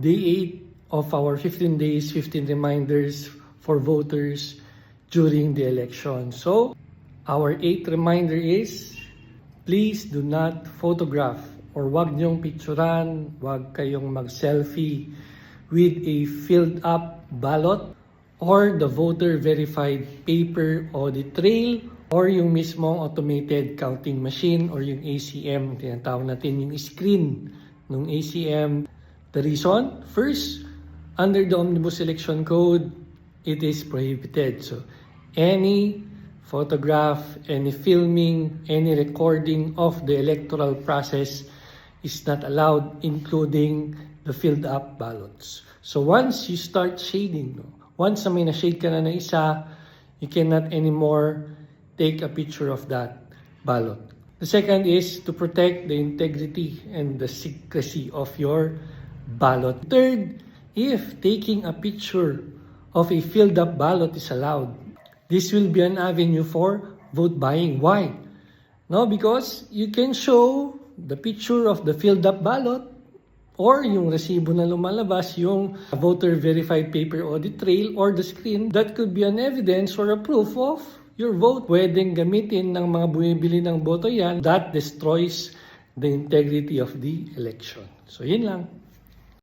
day 8 of our 15 days, 15 reminders for voters during the election. So, our 8th reminder is, please do not photograph or wag niyong picturean, wag kayong mag-selfie with a filled up ballot or the voter verified paper audit trail or yung mismong automated counting machine or yung ACM, tinatawag natin yung screen ng ACM. The reason, first, under the Omnibus Election Code, it is prohibited. So, any photograph, any filming, any recording of the electoral process is not allowed, including the filled up ballots. So once you start shading, no, once na may na-shade ka na na isa, you cannot anymore take a picture of that ballot. The second is to protect the integrity and the secrecy of your ballot. Third, if taking a picture of a filled up ballot is allowed, this will be an avenue for vote buying. Why? No, because you can show the picture of the filled up ballot or yung resibo na lumalabas, yung voter verified paper audit trail or the screen, that could be an evidence or a proof of your vote. Pwedeng gamitin ng mga bumibili ng boto yan. That destroys the integrity of the election. So, yun lang.